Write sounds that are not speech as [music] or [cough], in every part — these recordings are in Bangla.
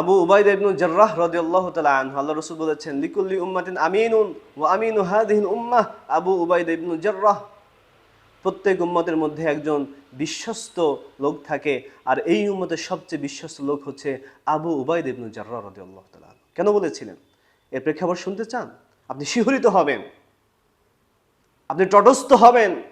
আবু উবাইদ ইবনু জার্রাহ রাদিয়াল্লাহু তাআলা আনহু আল্লাহ রাসূল বলেছেন, লিকুল্লি উম্মাতিন আমিনুন ওয়া আমিনু হাদিহিল উম্মাহ। আবু উবাইদ ইবনু জার্রাহ, প্রত্যেক উম্মতের মধ্যে একজন বিশ্বস্ত লোক থাকে, আর এই উম্মতের সবচেয়ে বিশ্বস্ত লোক হচ্ছে আবু উবাইদ ইবনু জার্রাহ রাদিয়াল্লাহু তাআলা। কেন বলেছিলেন? এর প্রেক্ষাপট শুনতে চান? আপনি শিহরিত হবেন। আপনি তটস্থ হবেন।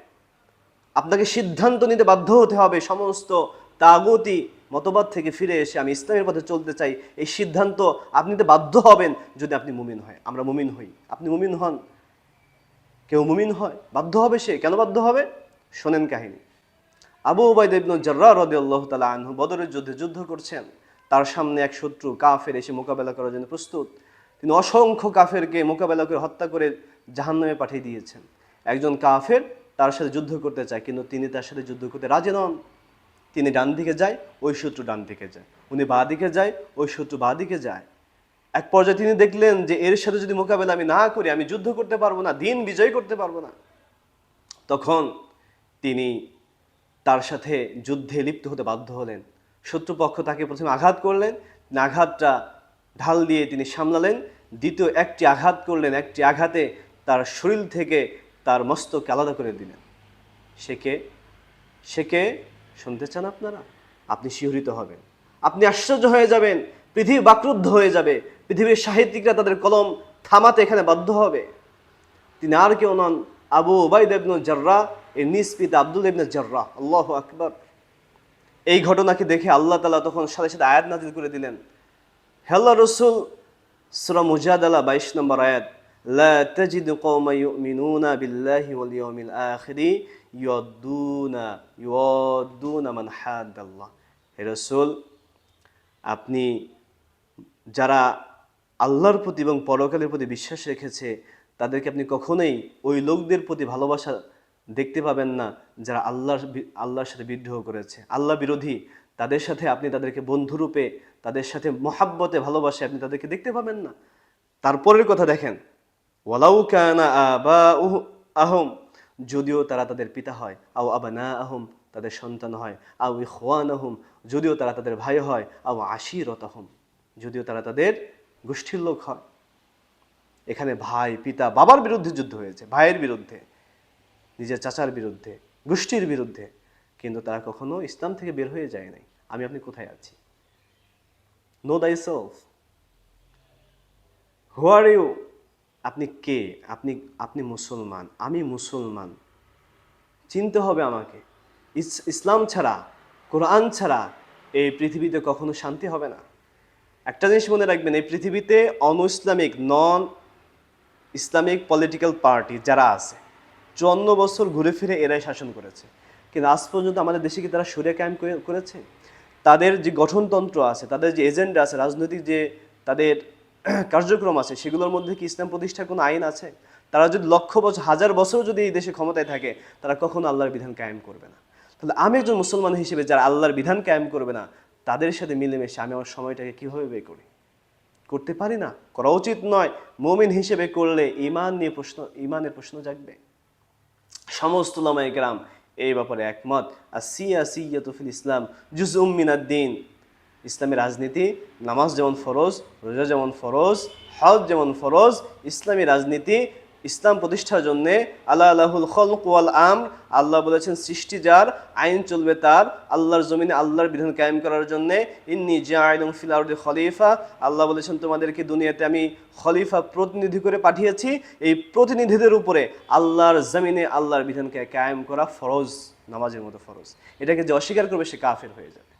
আপনাকে সিদ্ধান্ত নিতে বাধ্য হতে হবে। সমস্ত তাগতি মতবাদ থেকে ফিরে এসে আমি ইসলামের পথে চলতে চাই, এই সিদ্ধান্ত আপনি নিতে বাধ্য হবেন যদি আপনি মুমিন হয়। আমরা মুমিন হই। আপনি মুমিন হন। কেউ মুমিন হয়? বাধ্য হবে সে? কেন বাধ্য হবে? শোনেন কাহিনী। আবু উবাইদ ইবনু জার্রা রাদিয়াল্লাহু তালা আনহু বদরের যুদ্ধে যুদ্ধ করছেন। তার সামনে এক শত্রু কাফের এসে মোকাবেলা করার জন্য প্রস্তুত। তিনি অসংখ্য কাফেরকে মোকাবেলা করে হত্যা করে জাহান্নামে পাঠিয়ে দিয়েছেন। একজন কাফের তার সাথে যুদ্ধ করতে চায়, কিন্তু তিনি তার সাথে যুদ্ধ করতে রাজি নন। তিনি ডান দিকে যায়, ওই শত্রু ডান দিকে যায়। উনি বাঁ দিকে যায়, ওই শত্রু বাঁ দিকে যায়। এক পর্যায়ে তিনি দেখলেন যে এর সাথে যদি মোকাবেলা আমি না করি, আমি যুদ্ধ করতে পারব না, দিন বিজয় করতে পারব না। তখন তিনি তার সাথে যুদ্ধে লিপ্ত হতে বাধ্য হলেন। শত্রুপক্ষ তাকে প্রথমে আঘাত করলেন আঘাতটা ঢাল দিয়ে তিনি সামলালেন, দ্বিতীয় একটি আঘাত করলেন, একটি আঘাতে তার শরীর থেকে তার মস্তকে আলাদা করে দিলেন। সে কে? সে কে? শুনতে চান আপনারা? আপনি শিহরিত হবেন। আপনি আশ্চর্য হয়ে যাবেন। পৃথিবী বাক্রুদ্ধ হয়ে যাবে। পৃথিবীর সাহিত্যিকরা তাদের কলম থামাতে এখানে বাধ্য হবে। তিনি আর কেউ নন। আবু ওবাইদ ইবনু জার্রা এর নিজ পিতা আব্দুল ইবনে জার্রা আল্লাহ আকবর। এই ঘটনাকে দেখে আল্লাহ তালা তখন সাথে সাথে আয়াত নাজিল করে দিলেন। হেল্লা রসুল, সুরা মুজাদ আলা বাইশ নম্বর আয়াত। لا تجد قوما يؤمنون بالله واليوم الآخر يودون يودون من حاد الله হে রসুল আপনি যারা আল্লাহর প্রতি এবং পরকালের প্রতি বিশ্বাস রেখেছে তাদেরকে আপনি কখনোই ওই লোকদের প্রতি ভালোবাসা দেখতে পাবেন না যারা আল্লাহর বি- আল্লাহর সাথে বিদ্রোহ করেছে আল্লাহ বিরোধী তাদের সাথে আপনি তাদেরকে বন্ধুরূপে তাদের সাথে মহাব্বতে ভালোবাসে আপনি তাদেরকে দেখতে পাবেন না তারপরের কথা দেখেন ওয়ালাউ কানা আবা আহম, যদিও তারা তাদের পিতা হয়। আও আবানা আহম তাদের সন্তান হয়। আও ইখওয়ান আহম যদিও তারা তাদের ভাই হয়। আও আশিরত আহম যদিও তারা তাদের গোষ্ঠীর লোক হয়। এখানে ভাই, পিতা বাবার বিরুদ্ধে যুদ্ধ হয়েছে। ভাইয়ের বিরুদ্ধে, নিজের চাচার বিরুদ্ধে, গোষ্ঠীর বিরুদ্ধে। কিন্তু তারা কখনো ইসলাম থেকে বের হয়ে যায় নাই। আমি আপনি কোথায় আছি? নো দাই সেলফ হু আর ইউ আপনি কে? আপনি আপনি মুসলমান। আমি মুসলমান। চিনতে হবে আমাকে। ইসলাম ছাড়া, কোরআন ছাড়া এই পৃথিবীতে কখনো শান্তি হবে না। একটা জিনিস মনে রাখবেন, এই পৃথিবীতে on Islamic non Islamic political party যারা আছে, চুয়ান্ন বছর ঘুরে ফিরে এরাই শাসন করেছে। কিন্তু আজ পর্যন্ত আমাদের দেশে কি তারা সরে কায়েম করে- করেছে? তাদের যে গঠনতন্ত্র আছে, তাদের যে এজেন্ডা আছে, রাজনৈতিক যে তাদের [clears throat] কার্যক্রম আছে, সেগুলোর মধ্যে কি ইসলাম প্রতিষ্ঠার কোনো আইন আছে? তারা যদি লক্ষ বছর, হাজার বছর যদি এই দেশে ক্ষমতায় থাকে, তারা কখনো আল্লাহর বিধান কায়েম করবে না। তাহলে আমি একজন মুসলমান হিসেবে যারা আল্লাহর বিধান কায়েম করবে না, তাদের সাথে মিলেমিশে আমি আমার সময়টাকে কীভাবে ব্যয় করি? করতে পারি না। করা উচিত নয়। মুমিন হিসেবে করলে ইমান নিয়ে প্রশ্ন ইমানের প্রশ্ন জাগবে। সমস্ত লামাই গ্রাম এই ব্যাপারে একমত। আর সিয়া সিয়াতুফিল ইসলাম জুজ উম্মিনাদ্দিন ইসলামী রাজনীতি, নামাজ যেমন ফরজ, রোজা যেমন ফরজ, হজ যেমন ফরজ, ইসলামী রাজনীতি, ইসলাম প্রতিষ্ঠার জন্য আল্লাহ আল্লাহুল খলক ওয়াল আম, আল্লাহ বলেছেন, সৃষ্টি যার, আইন চলবে তার, আল্লাহর জমিনে আল্লাহর বিধান কায়েম করার জন্য, ইন্নি জায়দুম ফিল আরদি খলিফা, আল্লাহ বলেছেন, তোমাদেরকে দুনিয়াতে আমি খলিফা প্রতিনিধি করে পাঠিয়েছি, এই প্রতিনিধিদের উপরে আল্লাহর জমিনে আল্লাহর বিধানকে কায়েম করা ফরজ, নামাজের মতো ফরজ। এটাকে যে অস্বীকার করবে, সে কাফের হয়ে যাবে।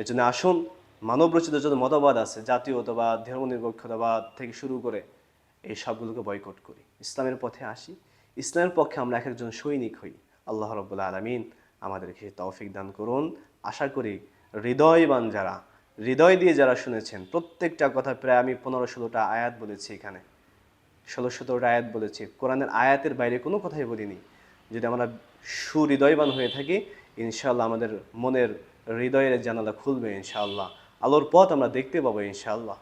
এর জন্য আসুন মানব রচিত যত মতবাদ আছে, জাতীয়তাবাদ, ধর্মনিরপেক্ষতাবাদ থেকে শুরু করে এই সবগুলোকে বয়কট করি। ইসলামের পথে আসি। ইসলামের পক্ষে আমরা এক একজন সৈনিক হই। আল্লাহ রব্বুল্লা আলমিন আমাদেরকে তৌফিক দান করুন। আশা করি হৃদয়বান যারা, হৃদয় দিয়ে যারা শুনেছেন, প্রত্যেকটা কথা প্রায় আমি পনেরো ষোলোটা আয়াত বলেছি এখানে। ষোলো সতেরোটা আয়াত বলেছি। কোরআনের আয়াতের বাইরে কোনো কথাই বলিনি। যদি আমরা সুহৃদয়বান হয়ে থাকি ইনশাল্লাহ আমাদের মনের হৃদয়ের জানালা খুলবে ইনশাআল্লাহ। আলোর পথ আমরা দেখতে পাবো ইনশাআল্লাহ।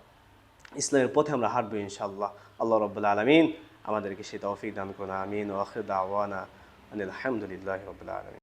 ইসলামের পথে আমরা হাঁটবো ইনশাআল্লাহ। আল্লাহ রব্বুল্লা আলমিন আমাদেরকে সে তৌফিক দান করুন, আমিন। ওয়াখির আওয়ানা আনিল আলহামদুলিল্লাহ রবাহ আলমিন।